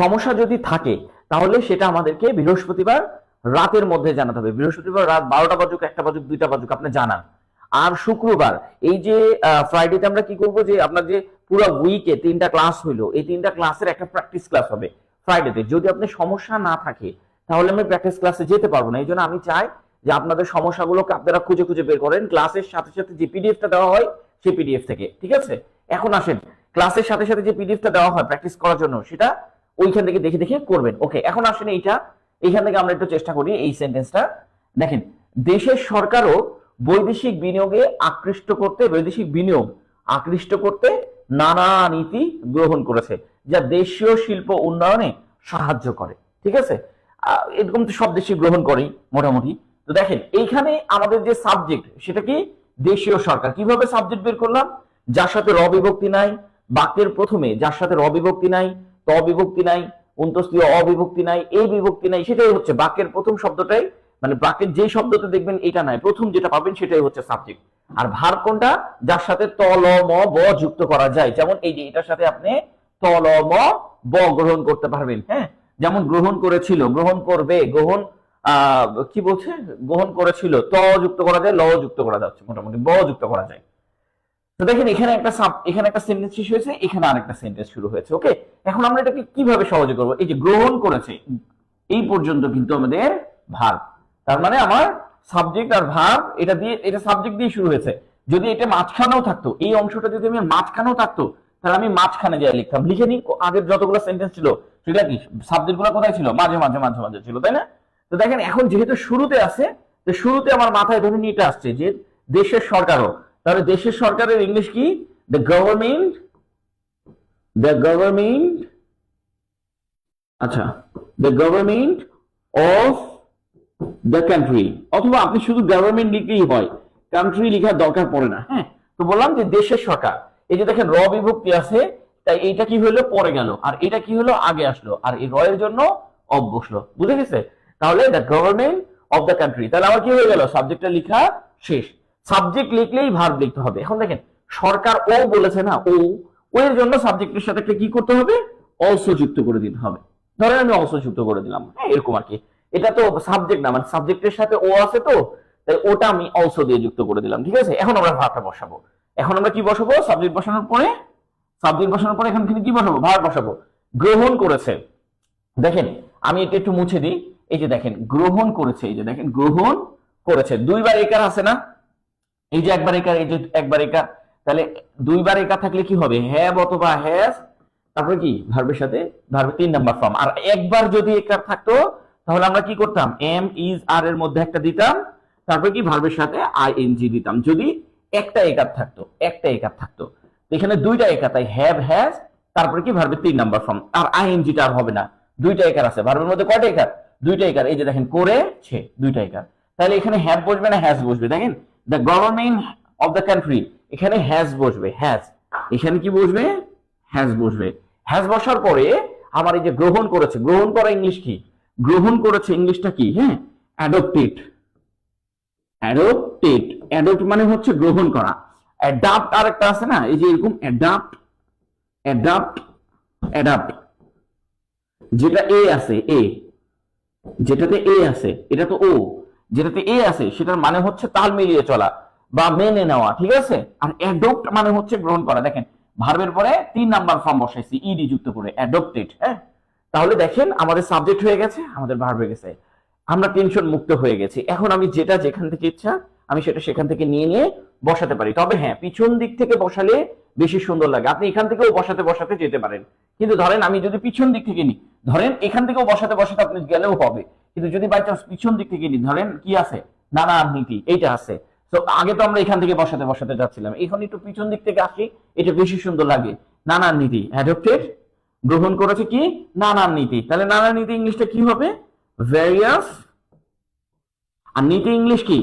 সমস্যা যদি থাকে, তাহলে সেটা আমাদেরকে বৃহস্পতিবার রাতের মধ্যে জানাতে হবে। বৃহস্পতিবার রাত বারোটা বাজুক, একটা বাজুক, দুইটা বাজুক, আপনি জানান। আর শুক্রবার, এই যে ফ্রাইডেতে আমরা কি করব যে, আপনার যে পুরো উইকে তিনটা ক্লাস হইল, এই তিনটা ক্লাসের একটা প্র্যাকটিস ক্লাস হবে ফ্রাইডেতে যদি আপনি সমস্যা না থাকে, তাহলে আমি প্র্যাকটিস ক্লাসে যেতে পারব না। এই জন্য আমি চাই যে, আপনাদের সমস্যাগুলোকে আপনারা খুঁজে খুঁজে বের করেন। ক্লাসের সাথে সাথে যে পিডিএফটা দেওয়া হয়, সেই পিডিএফ থেকে। ঠিক আছে? এখন আসেন। ক্লাসের সাথে সাথে যে পিডিএফটা দেওয়া হয় প্র্যাকটিস করার জন্য, সেটা ওইখান থেকে দেখে দেখে করবেন। ওকে এখন আসেন এইটা। এইখান থেকে আমরা একটু চেষ্টা করি এই সেন্টেন্সটা দেখেন, দেশের সরকারও বৈদেশিক বিনিয়োগে আকৃষ্ট করতে, বৈদেশিক বিনিয়োগ আকৃষ্ট করতে নানা নীতি গ্রহণ করেছে, যা দেশীয় শিল্প উন্নয়নে সাহায্য করে। ঠিক আছে? এরকম তো সব দেশই গ্রহণ করেই, মোটামুটি। তো দেখেন, এইখানে আমাদের যে সাবজেক্ট সেটা কি? দেশীয় সরকার। কীভাবে সাবজেক্ট বের করলাম? যার সাথে র বিভক্তি নাই, বাক্যের প্রথমে যার সাথে র বিভক্তি নাই ত বিভক্তি নাই অন্তস্তীয় অবিভক্তি নাই, এই বিভক্তি নাই, সেটাই হচ্ছে বাক্যের প্রথম শব্দটাই মানে বাক্যের যে শব্দতে দেখবেন এটা নাই, প্রথম যেটা পাবেন সেটাই হচ্ছে সাবজেক্ট আর ভার কোনটা? যার সাথে ত, ল, ম, ব যুক্ত করা যায়। যেমন এই যে এটার সাথে আপনি ত, ল, ম, ব গ্রহণ করতে পারবেন হ্যাঁ? যেমন গ্রহণ করেছিল, গ্রহণ করবে, গ্রহণ কি বলছে? গ্রহণ করেছিল, ত যুক্ত করা যায়, ল যুক্ত করা যাচ্ছে, মোটামুটি ব যুক্ত করা যায়। তো দেখেন, এখানে একটা সাব, এখানে একটা সেন্টেন্স শেষ হয়েছে, এখানে আরেকটা সেন্টেন্স শুরু হয়েছে ওকে এখন আমরা এটাকে কীভাবে সহজে করব? এই যে গ্রহণ করেছে, এই পর্যন্ত কিন্তু আমাদের ভার তার মানে আমার সাবজেক্ট আর ভার এটা দিয়ে, এটা সাবজেক্ট দিয়ে শুরু হয়েছে। যদি এটা মাঝখানেও থাকতো, এই অংশটা যদি আমি মাঝখানেও থাকতো, তাহলে আমি মাঝখানে যাই লিখতাম। লিখে নিই, আগের যতগুলো সেন্টেন্স ছিল, সেটা কি সাবজেক্টগুলো কোথায় ছিল? মাঝে মাঝে মাঝে মাঝে ছিল, তাই না? তো দেখেন, এখন যেহেতু শুরুতে আছে, তো শুরুতে আমার মাথায় ধরে নিয়ে এটা আসছে যে দেশের সরকারও তাহলে দেশের সরকারের ইংলিশ কি? দ্য গভর্নমেন্ট দ্য গভর্নমেন্ট আচ্ছা the government of the country অথবা আপনি শুধু গভর্নমেন্ট লিখলেই হয় কান্ট্রি লেখার দরকার পড়ে না হ্যাঁ? তো বললাম যে দেশের সরকার, এই যে দেখেন র বিভক্তি আছে, তাই এইটা কি হলো? পরে গেল, আর এটা কি হলো? আগে আসলো, আর এই র এর জন্য অব বসল বুঝে গেছে? তাহলে the government of the country তাহলে আমার কি হয়ে গেল? সাবজেক্টটা লেখা শেষ। সাবজেক্ট লিখলেই ভার্ব লিখতে হবে। এখন দেখেন, সরকার ও বলেছে না, ও ও জন্য সাবজেক্টের সাথে একটা কি করতে হবে? অলসো যুক্ত করে দিতে হবে। ধরেন আমি অলসো যুক্ত করে দিলাম। হ্যাঁ এরকম আর কি। এটা তো সাবজেক্ট না মানে সাবজেক্টের সাথে ও আছে তো, তাই ওটা আমি অলসো দিয়ে যুক্ত করে দিলাম, ঠিক আছে? এখন আমরা ভাবটা বসাবো। এখন আমরা কি বসাবো? সাবজেক্ট বসানোর পরে সাবজেক্ট বসানোর পরে এখান থেকে কি বসাবো? ভার বসাবো। গ্রহণ করেছে। দেখেন, আমি এটা একটু মুছে দিই। এই যে দেখেন, গ্রহণ করেছে। এই যে দেখেন, গ্রহণ করেছে। দুইবার একার আছে না? এই যে একবার একার এই যে একবার একার তাহলে দুইবার একার থাকলে কি হবে? হ্যাভ অথবা হ্যাজ তারপরে কি? ভার্বের সাথে, ভার্বের তিন নাম্বার ফর্ম। আর একবার যদি একার থাকতো, তাহলে আমরা কি করতাম? এম ইজ আর এর মধ্যে একটা দিতাম, তারপরে কি? ভার্বের সাথে আই এন জি দিতাম। যদি একটা একার থাকতো, একটা একার থাকতো এখানে দুইটা একা, তাই হ্যাভ হ্যাজ তারপরে কি? ভার্বের তিন নাম্বার ফর্ম। আর আই এন জিটা আর হবে না। দুইটা একার আছে। ভার্বের মধ্যে কয়টা একার? দুইটা একার। এই যে দেখেন করেছে দুইটা একার। তাহলে এখানে হ্যাভ বসবে না হ্যাজ বসবে? দেখেন the government of the country এখানে হ্যাজ বসবে হ্যাজ এখানে কি বসবে? হ্যাজ বসবে। হ্যাজ বসার পরে আমার এই যে গ্রহণ করেছে, গ্রহণ করা ইংলিশ কি? গ্রহণ করেছে ইংলিশটা কি? হ্যাঁ? অ্যাডপ্টেড অ্যাডপ্টেড অ্যাডপ্ট মানে হচ্ছে গ্রহণ করা। অ্যাডাপ্ট আর একটা আছে না? এই যে এরকম অ্যাডাপ্ট অ্যাডাপ্ট অ্যাডাপ্ট যেটা এ আছে এ যেটাতে এ আছে, এটা তো ও যেটাতে এ আছে, সেটার মানে হচ্ছে তাল মিলিয়ে চলা বা মেনে নেওয়া, ঠিক আছে? আর অ্যাডপ্ট মানে হচ্ছে গ্রহণ করা। দেখেন ভার্বের পরে তিন নাম্বার ফর্ম বসাইছি ইডি যুক্ত করে অ্যাডপ্টেড হ্যাঁ? তাহলে দেখেন, আমাদের সাবজেক্ট হয়ে গেছে, আমাদের ভার্ব গেছে। আমরা টেনশন মুক্ত হয়ে গেছি। এখন আমি যেটা যেখান থেকে ইচ্ছা, আমি সেটা সেখান থেকে নিয়ে নিয়ে বসাতে পারি। তবে হ্যাঁ পিছন দিক থেকে বসালে বেশি সুন্দর লাগে। আপনি এখান থেকেও বসাতে বসাতে যেতে পারেন। কিন্তু ধরেন, আমি যদি পিছন দিক থেকে নিই, ধরেন, এখান থেকেও বসাতে বসাতে আপনি গেলেও হবে। কিন্তু যদি বাই চান্স পিছন দিক থেকে ধরেন কি আছে? নানা নীতি, এইটা আছে। তো আগে তো আমরা এখান থেকে বসাতে বসাতে যাচ্ছিলাম। এখন একটু পিছন দিক থেকে আসি, এটা বেশি সুন্দর লাগে। নানান নীতি অ্যাডপ্টেড গ্রহণ করেছে কি? নানান নীতি। তাহলে নানান নীতি ইংলিশটা কি হবে? ভ্যারিয়াস আর নীতি ইংলিশ কি?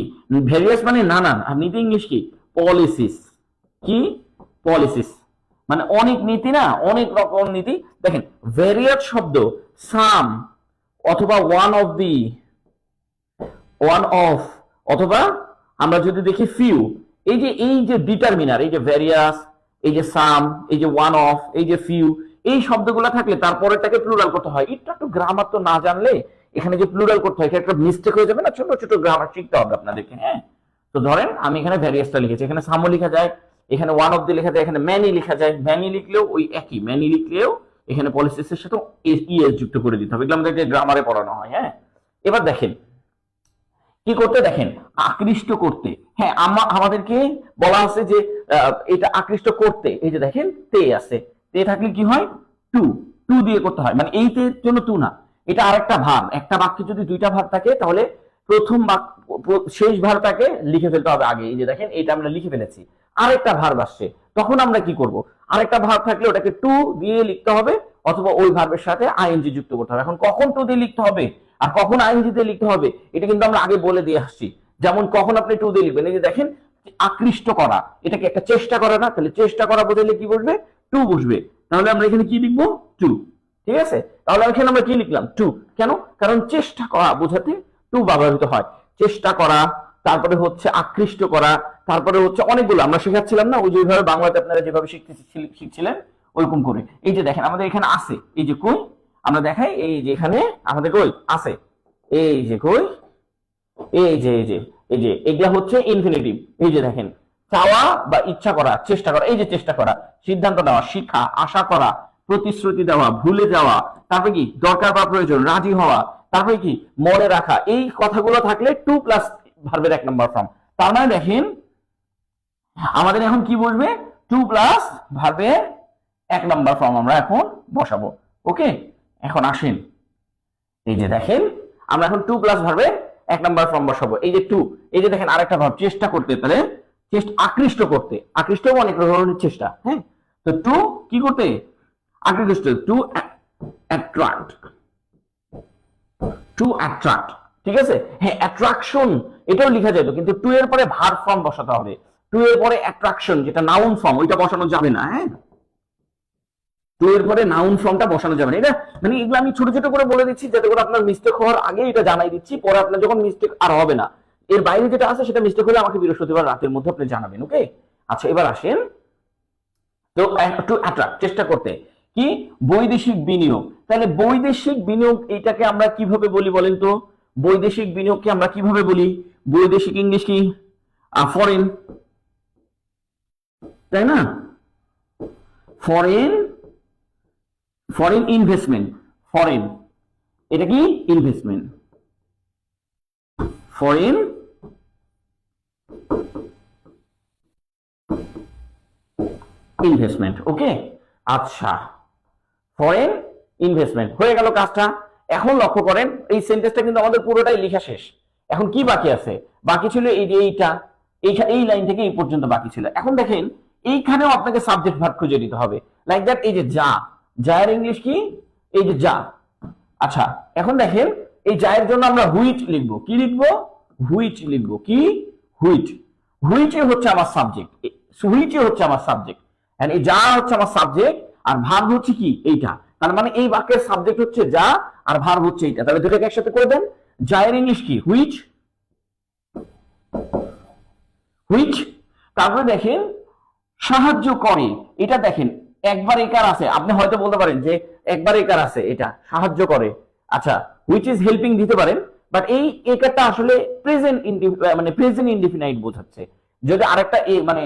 ভ্যারিয়াস মানে নানান, আর নীতি ইংলিশ কি? পলিসিস কি? পলিসিস মানে অনেক নীতি না, অনেক রকম নীতি। দেখেন ভ্যারিয়াস শব্দ সাম অথবা one of the one of অথবা আমরা যদি দেখি ফিউ এই যে এই যে ডিটারমিনার এই যে ভ্যারিয়াস এই যে সাম এই যে ওয়ান অফ এই যে ফিউ এই শব্দগুলো থাকলে তারপরেটাকে প্লুরাল করতে হয়। এটা একটু গ্রামার তো না জানলে এখানে যে প্লুরাল করতে হয় একটা মিস্টেক হয়ে যাবে না? ছোট ছোট গ্রামার শিখতে হবে আপনাদেরকে হ্যাঁ? তো ধরেন আমি এখানে ভ্যারিয়াসটা লিখেছি। এখানে সামো লেখা যায়, এখানে ওয়ান অফ দি লেখা যায়, এখানে ম্যানি লেখা যায়। ম্যানি লিখলেও ওই একই ম্যানি লিখলেও এখানে পলিসিসের সাথে ইএস যুক্ত করে দিতে হবে। এগুলো আমাদেরকে গ্রামারে পড়ানো হয় হ্যাঁ? এবার দেখেন, কি করতে দেখেন? আকৃষ্ট করতে। হ্যাঁ আমাদেরকে বলা আছে যে এটা আকৃষ্ট করতে। এই যে দেখেন, তে আছে। তে থাকলে কি হয়? টু। টু দিয়ে করতে হয়। মানে এই তে জন্য টু না। এটা আরেকটা ভাব একটা বাক্যে যদি দুইটা ভাব থাকে, তাহলে প্রথম শেষ ভারটাকে লিখে ফেলতে হবে আগে। এই যে দেখেন এটা আমরা লিখে ফেলেছি। আরেকটা ভার আসছে। তখন আমরা কি করব? আরেকটা ভাব থাকলে ওটাকে টু দিয়ে লিখতে হবে, অথবা ওই ভার্বের সাথে আইএনজি যুক্ত করতে হবে। এখন কখন টু দিয়ে লিখতে হবে? আর কখন আইএনজি দিয়ে লিখতে হবে? এটা কিন্তু আমরা আগে বলে দিয়ে আসছি। যেমন কখন আপনি টু দিয়ে লিখবেন। এই যে দেখেন, আকৃষ্ট করা। এটাকে একটা চেষ্টা করা না, তাহলে চেষ্টা করা বোঝাইলে কি বসবে? টু বসবে। তাহলে আমরা এখানে কি লিখব? টু। ঠিক আছে? তাহলে এখানে আমরা কি লিখলাম? টু। কেন? কারণ চেষ্টা করা বোঝাতে টু ব্যবহৃত হয়। চেষ্টা করা, তারপরে হচ্ছে আকৃষ্ট করা, তারপরে হচ্ছে অনেকগুলো, আমরা শেখাচ্ছিলাম না, ওই যে ওইভাবে বাংলাতে আপনারা যেভাবে শিখছিলেন, ওইরকম করে। এই যে দেখেন, আমাদের এখানে আছে, এই যে কই, আমরা দেখাই, এই যে এখানে আমাদের কই, আছে। এই যে কই, এই যে এই যে এই যে, এগুলা হচ্ছে ইনফিনিটিভ এই যে দেখেন, চাওয়া বা ইচ্ছা করা, চেষ্টা করা, এই যে চেষ্টা করা, সিদ্ধান্ত নেওয়া শিক্ষা আশা করা, প্রতিশ্রুতি দেওয়া, ভুলে যাওয়া, তারপরে কি, দরকার বা প্রয়োজন, রাজি হওয়া তারপরে কি? মনে রাখা। এই কথাগুলো থাকলে টু প্লাস ভার্বের এক নম্বর ফর্ম তার মানে দেখেন, আমাদের এখন কি বসবে টু প্লাস ভার্বের এক নম্বর ফর্ম আমরা এখন বসাবো। ওকে এখন আসেন। এই যে দেখেন, আমরা এখন টু প্লাস ভার্বে এক নাম্বার ফর্ম বসাবো। এই যে টু এই যে দেখেন আরেকটা ভাব চেষ্টা করতে, তাহলে চেষ্টা, আকৃষ্ট করতে। আকৃষ্ট অনেক ধরনের চেষ্টা হ্যাঁ? তো টু কি করতে? আকৃষ্ট। টু অ্যাট্রাক্ট টু অ্যাট্রাক্ট ঠিক আছে? হ্যাঁ অ্যাট্রাকশন এটাও লেখা যেত কিন্তু টু এর পরে ভার ফর্ম বসাতে হবে। টু এর পরে অ্যাট্রাকশন যেটা নাউন ফর্ম ওইটা বসানো যাবে না হ্যাঁ? টু এর পরে নাউন ফর্মটা বসানো যাবে না। এটা মানে এগুলো আমি ছোট ছোট করে বলে দিচ্ছি, যাতে করে আপনার মিস্টেক হওয়ার আগে এটা জানাই দিচ্ছি, পরে আপনার যখন মিস্টেক আর হবে না। এর বাইরে যেটা আছে, সেটা মিস্টেক হলে আমাকে বৃহস্পতিবার রাতের মধ্যে আপনি জানাবেন ওকে আচ্ছা এবার আসেন। তো টু অ্যাট্রাক্ট চেষ্টা করতে। কি? বৈদেশিক বিনিয়োগ। তাহলে বৈদেশিক বিনিয়োগ এটাকে আমরা কীভাবে বলি বলেন তো? বৈদেশিক বিনিয়োগকে আমরা কীভাবে বলি? বৈদেশিক ইংলিশ কি? ফরেন তাই না? ফরেন ফরেন ইনভেস্টমেন্ট ফরেন এটা কি? ইনভেস্টমেন্ট ফরেন ইনভেস্টমেন্ট ওকে আচ্ছা। ফরেন ইনভেস্টমেন্ট হয়ে গেল কাজটা। এখন লক্ষ্য করেন, এই সেন্টেন্সটা কিন্তু আমাদের পুরোটাই লেখা শেষ। এখন কি বাকি আছে? বাকি ছিল এই যে এইটা। এই লাইন থেকে এই পর্যন্ত বাকি ছিল। এখন দেখেন, এইখানেও আপনাকে সাবজেক্ট ভার্ব খুঁজে দিতে হবে। লাইক দ্যাট এই যে যা। যায়ের ইংলিশ কি? এই যে যা। আচ্ছা এখন দেখেন, এই যায়ের জন্য আমরা হুইট লিখব। কি লিখব? হুইট লিখব। কি? হুইট হুইচে হচ্ছে আমার সাবজেক্ট হুইচে হচ্ছে আমার সাবজেক্ট এই যা হচ্ছে আমার সাবজেক্ট আর ভার্ব হচ্ছে কি? এইটা। তার মানে এই বাক্যের সাবজেক্ট হচ্ছে যা আর ভার্ব হচ্ছে এইটা। তাহলে দুটোকে একসাথে করে দেন। যায়ের ইংলিশ কি? হুইচ হুইচ তারপরে দেখেন, সাহায্য করে। এটা দেখেন, একবার একার আছে। আপনি হয়তো বলতে পারেন যে একবার একার আছে এটা। সাহায্য করে। আচ্ছা হুইচ ইজ হেল্পিং দিতে পারেন। বাট এই একারটা আসলে প্রেজেন্ট মানে প্রেজেন্ট ইনডিফিনাইট বোঝাচ্ছে। যদি আরেকটা এ মানে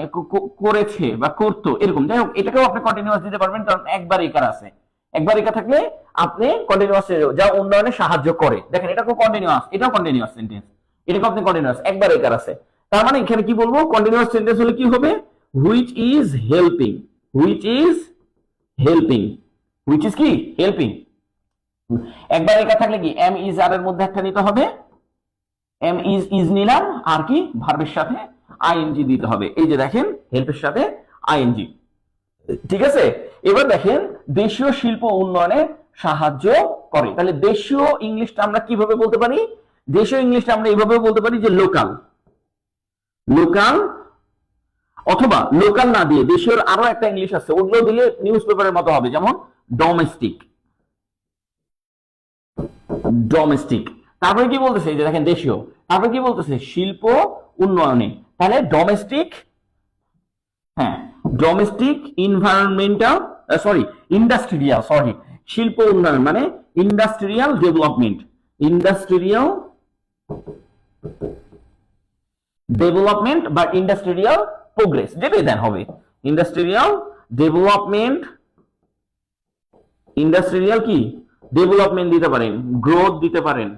করেছে বা করতো, এরকম। যাই হোক, এটাকেও আপনি কন্টিনিউয়াস দিতে পারবেন, কারণ একবার একার আছে। একবার একা থাকলে আপনি কন্টিনিউয়াস যা উন্নয়নে সাহায্য করে। দেখেন, এটা খুব কন্টিনিউয়াস এটাও কন্টিনিউয়াস সেন্টেন্স এটাকে আপনি কন্টিনিউয়াস একবার একার আছে। তার মানে এখানে কি বলব? কন্টিনিউয়াস সেন্টেন্স হলে কি হবে? Which is helping which is helping which is কি? হেল্পিং একবার একা থাকলে কি? এম ইজ আর এর মধ্যে একটা নিতে হবে। এম ইজ ইজ নিলাম আর কি? ভার্বের সাথে। আইএনজি দিতে হবে। এই যে দেখেন, হেল্পের সাথে আইএনজি। ঠিক আছে? এবার দেখেন, দেশীয় শিল্প উন্নয়নে সাহায্য করে। তাহলে দেশীয় ইংলিশটা আমরা কীভাবে বলতে পারি? দেশীয় ইংলিশটা আমরা এইভাবে বলতে পারি যে লোকাল লোকাল অথবা লোকাল না দিয়ে দেশীয় আরও একটা ইংলিশ আছে, ওগুলো দিলে নিউজ পেপারের মতো হবে। যেমন ডোমেস্টিক ডোমেস্টিক তারপরে কি বলতেছে? যে দেখেন, দেশীয়। তারপরে কি বলতেছে? শিল্প উন্নয়নে। তাহলে ডোমেস্টিক হ্যাঁ domestic environmental sorry industrial sorry শিল্প উন্নয়ন মানে ইন্ডাস্ট্রিয়াল ডেভেলপমেন্ট ইন্ডাস্ট্রিয়াল ডেভেলপমেন্ট বা ইন্ডাস্ট্রিয়াল প্রোগ্রেস যেটাই দেন হবে ইন্ডাস্ট্রিয়াল ডেভেলপমেন্ট ইন্ডাস্ট্রিয়াল কি? ডেভেলপমেন্ট দিতে পারেন গ্রোথ দিতে পারেন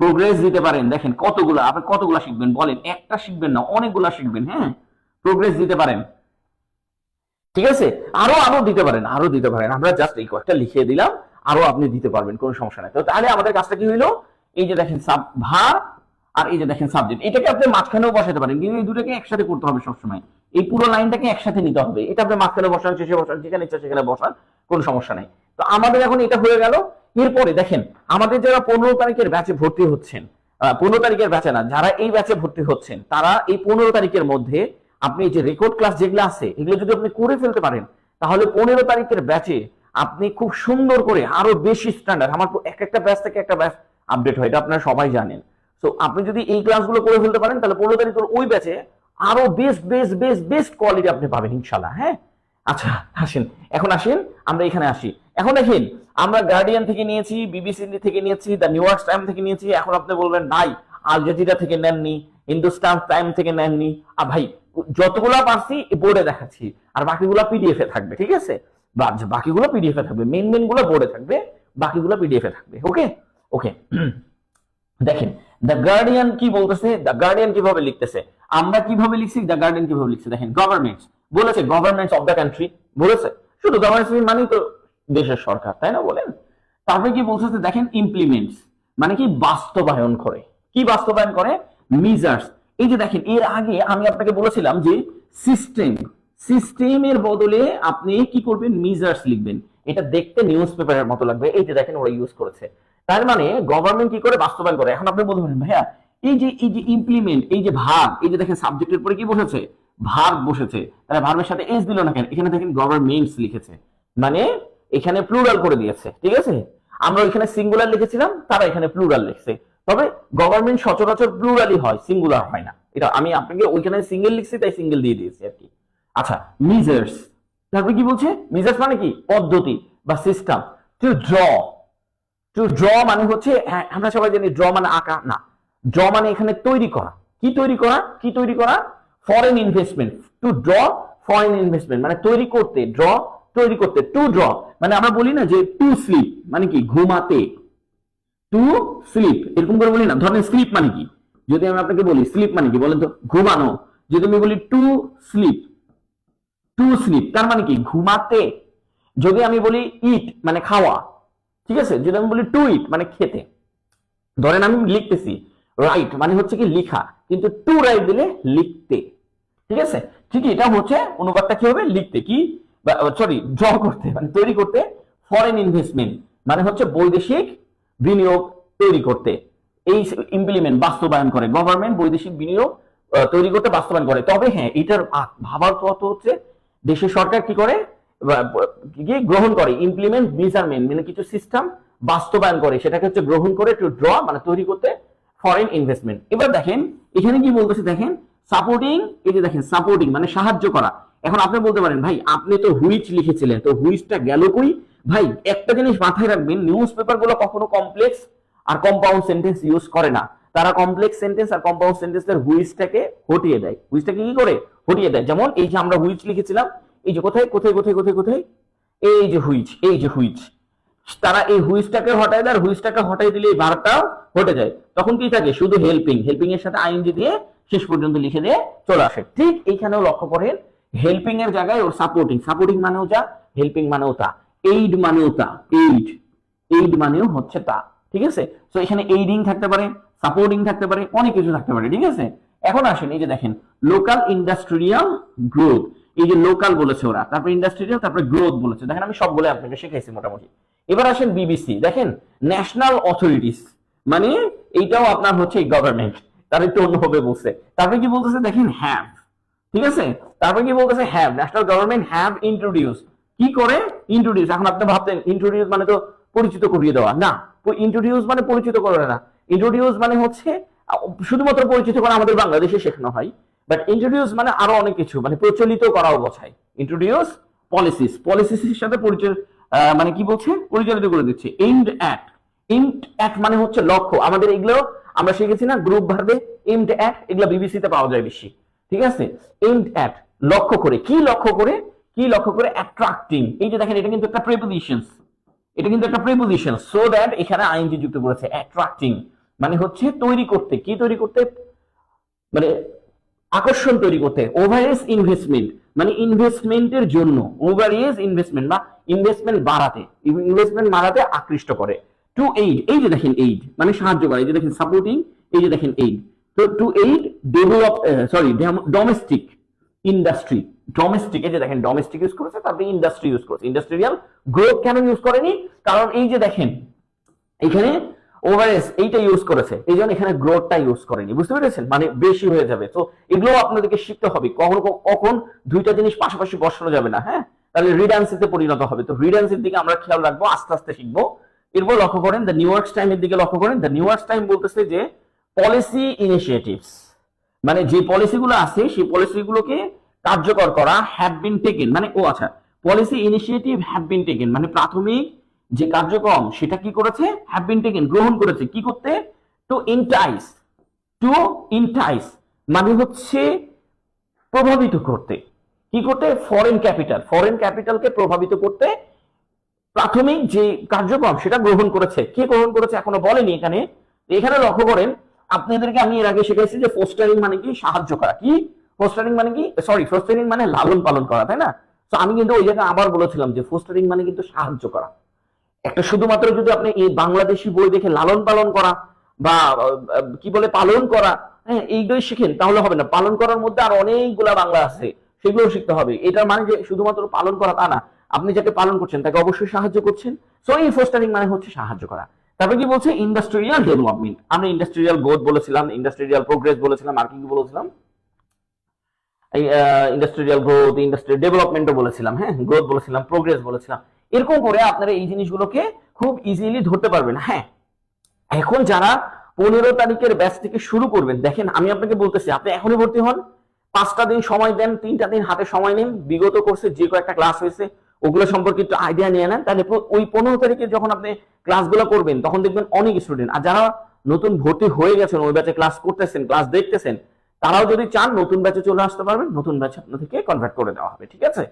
প্রোগ্রেস দিতে পারেন। দেখেন কতগুলো, আপনি কতগুলো শিখবেন? বলেন, একটা শিখবেন না, অনেকগুলা শিখবেন হ্যাঁ? প্রোগ্রেস দিতে পারেন। ঠিক আছে? আরও আরও দিতে পারেন, আরও দিতে পারেন। আমরা জাস্ট এই কয়েকটা লিখিয়ে দিলাম, আরও আপনি দিতে পারবেন, কোনো সমস্যা নাই। তো তাহলে আমাদের কাজটা কি হইল? এই যে দেখেন সাব ভার আর এই যে দেখেন সাবজেক্ট এটাকে আপনি মাঝখানেও বসাতে পারেন, কিন্তু এই দুটাকে একসাথে করতে হবে সবসময়। এই পুরো লাইনটাকে একসাথে নিতে হবে। এটা আপনি মাঝখানে বসান, শেষে বসান, যেখানে ইচ্ছা সেখানে বসান, কোনো সমস্যা নাই। তো আমাদের এখন এটা হয়ে গেল। এরপরে দেখেন, আমাদের যারা পনেরো তারিখের ব্যাচে ভর্তি হচ্ছেন পনেরো তারিখের ব্যাচে না, যারা এই ব্যাচে ভর্তি হচ্ছেন, তারা এই পনেরো তারিখের মধ্যে আপনি যে রেকর্ড ক্লাস যেগুলো আছে, এগুলো যদি আপনি করে ফেলতে পারেন, তাহলে পনেরো তারিখের ব্যাচে আপনি খুব সুন্দর করে আরও বেশি স্ট্যান্ডার্ড আমার এক একটা ব্যাচ থেকে একটা ব্যাচ আপডেট হয়, এটা আপনারা সবাই জানেন। তো আপনি যদি এই ক্লাসগুলো করে ফেলতে পারেন, তাহলে পনেরো তারিখের ওই ব্যাচে আরও best best best best quality আপনি পাবেন ইনশাল্লাহ হ্যাঁ? আচ্ছা আসেন, এখন আসেন, আমরা এখানে আসি। এখন দেখেন, আমরা গার্ডিয়ান থেকে নিয়েছি বিবিসি থেকে নিয়েছি দ্য নিউ ইয়র্ক টাইম থেকে নিয়েছি, এখন আপনি বলবেন, নাই আল জাজিরা থেকে নেননি হিন্দুস্তান টাইম থেকে নেননি। আর ভাই, যতগুলা পারছি বোর্ডে দেখাচ্ছি, আর বাকিগুলো পিডিএফ এ থাকবে, ঠিক আছে? বা- বাকিগুলো পিডিএফ এ থাকবে মেন মেনগুলো বোর্ডে থাকবে, বাকিগুলো পিডিএফ এ থাকবে ওকে ওকে দেখেন দ্য গার্ডিয়ান কি বলতেছে? দ্য গার্ডিয়ান কীভাবে লিখতেছে? আমরা কীভাবে লিখছি? দ্য গার্ডিয়ান কীভাবে লিখছে? দেখেন বলেছে অফ দ্য কান্ট্রি বলেছে। শুধু তো দেশের সরকার, তাই না বলেন? তারপরে কি বলতেছে? দেখেন ইমপ্লিমেন্টস মানে কি? বাস্তবায়ন করে। কি বাস্তবায়ন করে? মিজার্স এই যে দেখেন, এর আগে আমি আপনাকে বলেছিলাম যে সিস্টেম সিস্টেমের বদলে আপনি কি করবেন? মিজার্স লিখবেন। এটা দেখতে নিউজ পেপারের মতো লাগবে। এই যে দেখেন, ওরা ইউজ করেছে। তার মানে গভর্নমেন্ট কি করে বাস্তবায়ন করে? এখন আপনি বলতে পারেন, ভাইয়া, এই যে এই যে ইমপ্লিমেন্ট এই যে ভাগ, এই যে দেখেন সাবজেক্টের পরে কি বসেছে? ভাগ বসেছে। তাহলে ভার্বের সাথে এস দিল না কেন? এখানে দেখেন গভর্নমেন্টস লিখেছে। মানে এখানে প্লুরাল করে দিয়েছে, ঠিক আছে? আমরা এখানে সিঙ্গুলার লিখেছিলাম, তারা এখানে প্লুরাল লিখছে। তবে গভর্নমেন্ট সচরাচর প্লুরালই হয় সিঙ্গুলার হয় না। এটা আমি আপনাকে ওইখানে সিঙ্গেল লিখছি, তাই সিঙ্গেল দিয়ে দিয়েছি আর কি। আচ্ছা মিজার্স তারপরে কি বলছে? মিজার্স মানে কি? পদ্ধতি বা system to draw to draw মানে হচ্ছে হ্যাঁ, আমরা সবাই জানি ড্র মানে আঁকা না। ড্র মানে এখানে তৈরি করা। কি তৈরি করা? কি তৈরি করা? Foreign investment to draw foreign investment মানে তৈরি করতে ড্র তৈরি করতে টু ড্র মানে আমরা বলি না যে টু স্লিপ মানে কি? ঘুমাতে। টু স্লিপ এরকম করে বলি না। ধরেন স্লিপ মানে কি? যদি আমি আপনাকে বলি স্লিপ মানে কি? বলেন তো ঘুমানো। যদি আমি বলি টু স্লিপ টু স্লিপ তার মানে কি? ঘুমাতে। যদি আমি বলি ইট মানে খাওয়া। ঠিক আছে? যদি আমি বলি টু ইট মানে খেতে। ধরেন আমি লিখতেছি রাইট মানে হচ্ছে কি লিখা, কিন্তু টু রাইট দিলে লিখতে। ঠিক আছে? ঠিকই, এটা হচ্ছে অনুবাদটা কি হবে? লিখতে। কি? সরি ড্র করতে মানে তৈরি করতে ফরেন ইনভেস্টমেন্ট মানে হচ্ছে বৈদেশিক বিনিয়োগ তৈরি করতে। এই ইমপ্লিমেন্ট বাস্তবায়ন করে গভর্নমেন্ট বৈদেশিক বিনিয়োগ তৈরি করতে বাস্তবায়ন করে। তবে হ্যাঁ এটার ভাবার তত হচ্ছে দেশের সরকার কি করে? কি গ্রহণ করে ইমপ্লিমেন্ট মেজারমেন্ট মানে কিছু সিস্টেম বাস্তবায়ন করে, সেটাকে হচ্ছে গ্রহণ করে টু ড্র মানে তৈরি করতে ফরেন ইনভেস্টমেন্ট এবার দেখেন, এখানে কি বলতেছে দেখেন সাপোর্টিং এই যে দেখেন সাপোর্টিং মানে সাহায্য করা। এখন আপনি বলতে পারেন, ভাই, আপনি তো হুইচ লিখেছিলেন, তো হুইচটা গেল কই? ভাই, একটা জিনিস মাথায় রাখবেন নিউজ পেপারগুলো কখনো কমপ্লেক্স আর কম্পাউন্ড সেন্টেন্স ইউজ করে না। তারা কমপ্লেক্স সেন্টেন্স আর কম্পাউন্ড সেন্টেন্সের হুইচটাকে হটিয়ে দেয়। হুইচটাকে কি করে? হটিয়ে দেয়। যেমন এই যে আমরা হুইচ লিখেছিলাম এই যে কোথায় কোথায় কোথায় কোথায় কোথায়? এই যে হুইচ, এই যে হুইচ। তারা এই হুইচটাকে হটাই দেয়, আর হুইচটাকে হটাই দিলে এই বারটাও হটে যায়। তখন কি থাকে? শুধু হেল্পিং হেল্পিং এর সাথে আইনজি দিয়ে শেষ পর্যন্ত লিখে দিয়ে চলে আসে। ঠিক এইখানেও লক্ষ্য করেন হেল্পিং এর জায়গায় ওর সাপোর্টিং সাপোর্টিং মানেও যা হেল্পিং মানেও তা। এইড মানেও তা। এইড এইড মানেও হচ্ছে তা। ঠিক আছে? তো এখানে এইডিং থাকতে পারে সাপোর্টিং থাকতে পারে, অনেক কিছু থাকতে পারে। ঠিক আছে? এখন আসেন, এই যে দেখেন লোকাল ইন্ডাস্ট্রিয়াল গ্রোথ এই যে লোকাল বলেছে ওরা, তারপর ইন্ডাস্ট্রিয়াল তারপরে গ্রোথ বলেছে। দেখেন আমি সবগুলো আপনাকে শিখাইছি মোটামুটি। এবার আসেন বিবিসি দেখেন ন্যাশনাল অথরিটিস মানে এইটাও আপনার হচ্ছে গভর্নমেন্ট তার একটু অন্যভাবে বলছে। তারপরে কি বলতেছে, দেখেন হ্যাভ ঠিক আছে? তারপরে কি বলতেছে have national government have introduce কি করে? ইন্ট্রোডিউস এখন আপনি ভাবতেন ইন্ট্রোডিউস মানে তো পরিচিত করিয়ে দেওয়া। না ইন্ট্রোডিউস মানে পরিচিত করে না। ইন্ট্রোডিউস মানে হচ্ছে শুধুমাত্র পরিচিত করা আমাদের বাংলাদেশে শেখানো হয় বাট ইন্ট্রোডিউস মানে আরও অনেক কিছু মানে প্রচলিত করাও বোঝায়। ইন্ট্রোডিউস পলিসিস পলিসিসের সাথে পরিচয় মানে কি বলছে? পরিচালিত করে দিচ্ছে। এইমড অ্যাট এইমড অ্যাট মানে হচ্ছে লক্ষ্য। আমাদের এগুলো আমরা শিখেছি না গ্রুপ ভার্বে এইমড অ্যাট এগুলো বিবিসিতে পাওয়া যায় বেশি। ঠিক আছে? এইমড অ্যাট লক্ষ্য করে। কি লক্ষ্য করে? কি লক্ষ্য করে? অ্যাট্রাক্টিং এই যে দেখেন, এটা কিন্তু একটা প্রেপোজিশনস এটা কিন্তু একটা প্রিপোজিশন সো দ্যাট এখানে আইনজি যুক্ত করেছে অ্যাট্রাক্টিং মানে হচ্ছে তৈরি করতে, কি তৈরি করতে? মানে আকর্ষণ তৈরি করতে ওভারেজ ইনভেস্টমেন্ট মানে ইনভেস্টমেন্টের জন্য ওভারেজ ইনভেস্টমেন্ট বা ইনভেস্টমেন্ট বাড়াতে ইনভেস্টমেন্ট বাড়াতে আকৃষ্ট করে। টু এইড এই যে দেখেন এইড মানে সাহায্য করে, এই যে দেখেন সাপোর্টিং এই যে দেখেন এইড তো to aid develop sorry domestic industry domestic এই যে দেখেন ডোমেস্টিক ইউজ করেছে, তারপরে ইন্ডাস্ট্রি ইউজ করেছে। ইন্ডাস্ট্রিয়াল গ্রোথ কেন ইউজ করেনি? কারণ এই যে দেখেন, এখানে ওভারেস এইটা ইউজ করেছে। এই জন্য এখানে গ্রোথটা ইউজ করেনি। বুঝতে পেরেছেন? মানে বেশি হয়ে যাবে। তো এগুলো আপনাদেরকে শিখতে হবে। কখন কখন দুইটা জিনিস পাশাপাশি বসানো যাবে না হ্যাঁ? তাহলে রিডান্সিতে পরিণত হবে। তো রিডান্সির দিকে আমরা খেয়াল রাখব, আস্তে আস্তে শিখব। এরপর লক্ষ্য করেন দ্য নিউ ইয়র্কস টাইমের দিকে লক্ষ্য করেন দ্য নিউ ইয়র্কস টাইম বলতেছে যে পলিসি ইনিশিয়েটিভস মানে যে পলিসিগুলো আছে, সেই পলিসিগুলোকে কার্যকর করা হ্যাভ বিন টেকেন মানে ও আচ্ছা policy initiative have been taken মানে প্রাথমিক যে কার্যক্রম সেটা কি করেছে? হ্যাভ বিন টেকেন গ্রহণ করেছে। কি করতে? টু ইন্টাইস টু ইন্টাইস মানে হচ্ছে প্রভাবিত করতে। কি করতে? ফরেন ক্যাপিটাল ফরেন ক্যাপিটালকে প্রভাবিত করতে প্রাথমিক যে কার্যক্রম সেটা গ্রহণ করেছে। কে গ্রহণ করেছে এখনও বলেনি এখানে। এখানে লক্ষ্য করেন, আপনাদেরকে আমি এর আগে শিখাইছি যে ফোস্টারিং মানে কি? সাহায্য করা। কি? ফোস্টারিং মানে কি? সরি ফোস্টারিং মানে লালন পালন করা, তাই না? তো আমি কিন্তু ওই জায়গায় আবার বলেছিলাম যে ফোস্টারিং মানে কিন্তু সাহায্য করা। একটা শুধুমাত্র যদি আপনি এই বাংলাদেশি বই দেখে লালন পালন করা বা কি বলে পালন করা হ্যাঁ এইগুলোই শিখেন, তাহলে হবে না। পালন করার মধ্যে আর অনেকগুলা বাংলা আছে সেগুলো শিখতে হবে। এটার মানে যে শুধুমাত্র পালন করা তা না, আপনি যাকে পালন করছেন তাকে অবশ্যই সাহায্য করছেন। সো এই ফোস্টারিং মানে হচ্ছে সাহায্য করা। তারপরে কি বলছে? ইন্ডাস্ট্রিয়াল ডেভেলপমেন্ট আমরা ইন্ডাস্ট্রিয়াল গ্রোথ বলেছিলাম ইন্ডাস্ট্রিয়াল প্রোগ্রেস বলেছিলাম, আর কি কি বলেছিলাম? ইন্ডাস্ট্রিয়াল গ্রোথ ইন্ডাস্ট্রিয়াল ডেভেলপমেন্টও বলেছিলাম হ্যাঁ গ্রোথ বলেছিলাম প্রোগ্রেস বলেছিলাম। এরকম করে আপনারা এই জিনিসগুলোকে খুব ইজিলি ধরতে পারবেন। হ্যাঁ এখন যারা পনেরো তারিখের ব্যাচ থেকে শুরু করবেন, দেখেন আমি আপনাকে বলতেছি, আপনি এখনই ভর্তি হন, পাঁচটা দিন সময় দেন, তিনটা দিন হাতে সময় নেন, বিগত কোর্সে যে কয়েকটা ক্লাস হয়েছে, ওগুলো সম্পর্কে একটু আইডিয়া নিয়ে নেন। তাহলে ওই পনেরো তারিখে যখন আপনি ক্লাসগুলো করবেন, তখন দেখবেন অনেক স্টুডেন্ট আর যারা নতুন ভর্তি হয়ে গেছেন, ওই ব্যাচে ক্লাস করতেছেন ক্লাস দেখতেছেন, তারাও যদি চান নতুন ব্যাচে চলে আসতে পারবেন, নতুন ব্যাচে আপনাদেরকে কনভার্ট করে দেওয়া হবে, ঠিক আছে?